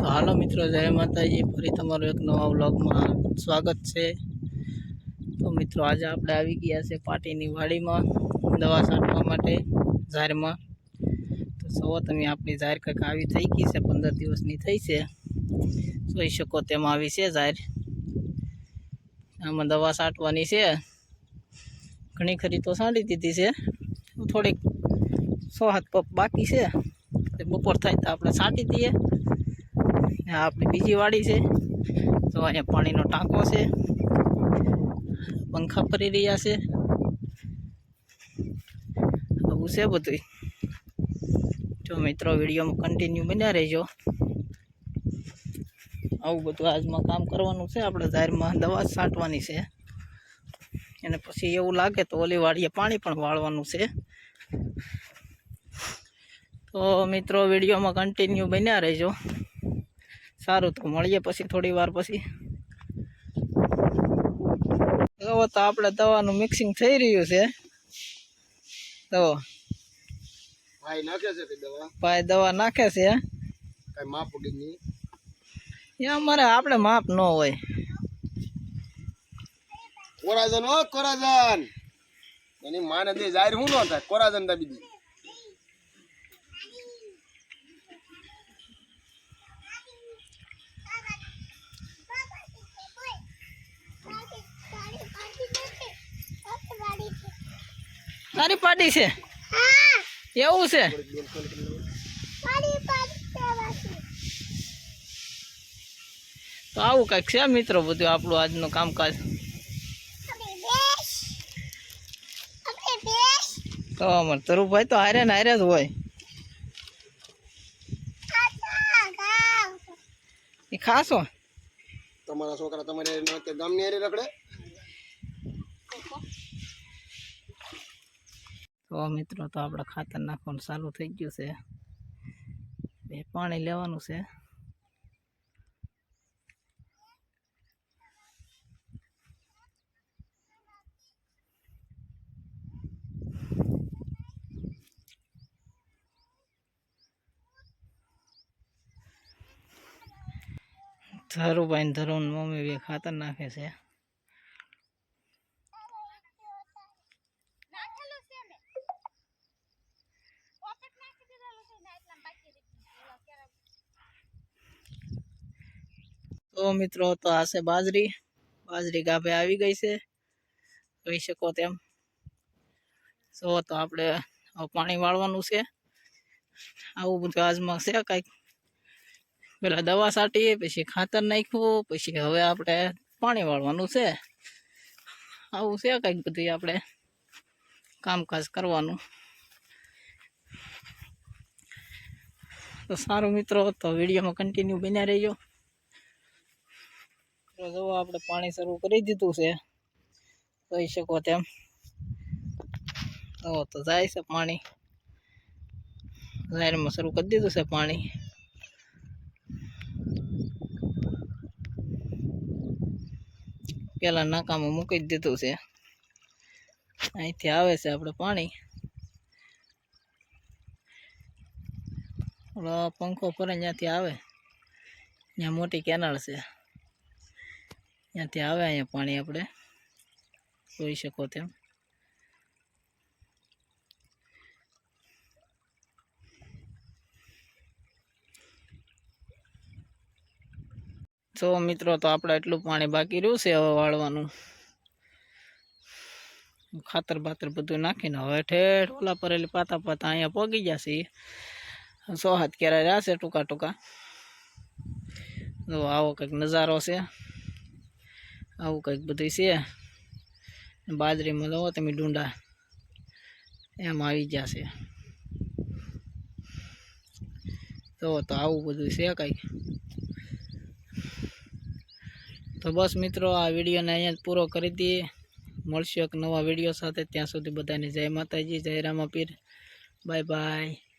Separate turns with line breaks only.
તો હાલો મિત્રો, જય માતાજી. ફરી તમારું એક નવા વ્લોગમાં સ્વાગત છે. તો મિત્રો, આજે આપણે આવી ગયા છે પાટીની વાડીમાં, દવા છાંટવા માટે ઝારમાં તો સૌ તમે, આપણી ઝાર કંઈક આવી થઈ ગઈ છે, પંદર દિવસની થઈ છે. જોઈ શકો તેમાં આવી છે ઝાર આમાં દવા છાંટવાની છે. ઘણી ખરી તો છાંટી દીધી છે. થોડીક સો હાથ પગ બાકી છે. બપોર થાય તો આપણે છાંટી દઈએ. આપણી બીજી વાડી છે. તો અહીંયા પાણીનો ટાંકો છે. પંખા ફરી રહ્યા છે. આવું છે બધું જો મિત્રો, વિડીયોમાં કન્ટિન્યુ બન્યા રહેજો. આવું બધું આજમાં કામ કરવાનું છે. આપણે જાહેરમાં દવા છાંટવાની છે. અને પછી એવું લાગે તો ઓલી વાડીએ પાણી પણ વાળવાનું છે. તો મિત્રો, વિડીયોમાં કન્ટિન્યુ બન્યા રહેજો. સારું તો મળીએ પછી થોડી વાર પછી. હવે તો આપણે દવાનું મિક્સિંગ થઈ રહ્યું છે. તો
ભાઈ નાખે છે દવા?
ભાઈ દવા નાખે છે.
કઈ માપ ઉડીની
એ અમારે આપણે માપ ન હોય.
કોરાજન ઓ કોરાજન! એની માને દે જાહેર હું ન થાય કોરાજન દાબી દી.
તારી પાડી છે? એવું છે? તો આવું કંઈક છે મિત્રો બધું આપણું આજનું કામકાજ? તો અમારે તરુભાઈ તો હારે ને હારે જ હોય. એ ખાશો?
તમારા છોકરા તમારે કે ગામની હારે રખડે?
તો મિત્રો, તો આપણે ખાતર નાખવાનું ચાલુ થઈ ગયું છે. બે પાણી લેવાનું છે. ધરુભાઈ ધરુન મમ્મી બે ખાતર નાખે છે. તો મિત્રો, તો આ છે બાજરી. બાજરી ગાભે આવી ગઈ છે. જોઈ શકો તેમ. તો તો આપણે પાણી વાળવાનું છે. આવું બધું આજમાં છે કાંઈક. પેલા દવા છાંટીએ, પછી ખાતર નાખ્યું, પછી હવે આપણે પાણી વાળવાનું છે. આવું છે કાંઈક બધું આપણે કામકાજ કરવાનું. તો સારું મિત્રો, તો વિડીયોમાં કન્ટિન્યુ બન્યા રહેજો. તો જુઓ આપણે પાણી શરૂ કરી દીધું છે. કહી શકો તેમ. ઓ તો જાય છે પાણી. જાહેરમાં શરૂ કરી દીધું છે પાણી. પેલા નાકામાં મૂકી દીધું છે. અહીંથી આવે છે આપણે પાણી. પંખો ફરે ત્યાંથી આવે. ત્યાં મોટી કેનાળ છે. ત્યાંથી આવે અહીંયા પાણી આપણે. જોઈ શકો તેમ. તો મિત્રો, તો આપણે એટલું પાણી બાકી રહ્યું છે હવે વાળવાનું. ખાતર બાતર બધું નાખીને હવે ઠેઠ ઓલા પરેલી પાતા પાતા અહીંયા પોગી જશે સો હાથ ક્યારે રહ્યા છે ટૂંકા ટૂંકા? જો આવો કંઈક નજારો છે. આવું કંઈક બધું છે. બાજરીમાં લો તમે ડુંડા. એમ આવી જશે તો તો આવું બધું છે કંઈક. તો બસ મિત્રો, આ વિડીયોને અહીંયા પૂરો કરી દઈએ. મળશું એક નવા વીડિયો સાથે. ત્યાં સુધી બધાને જય માતાજી, જય રામાપીર. Bye bye.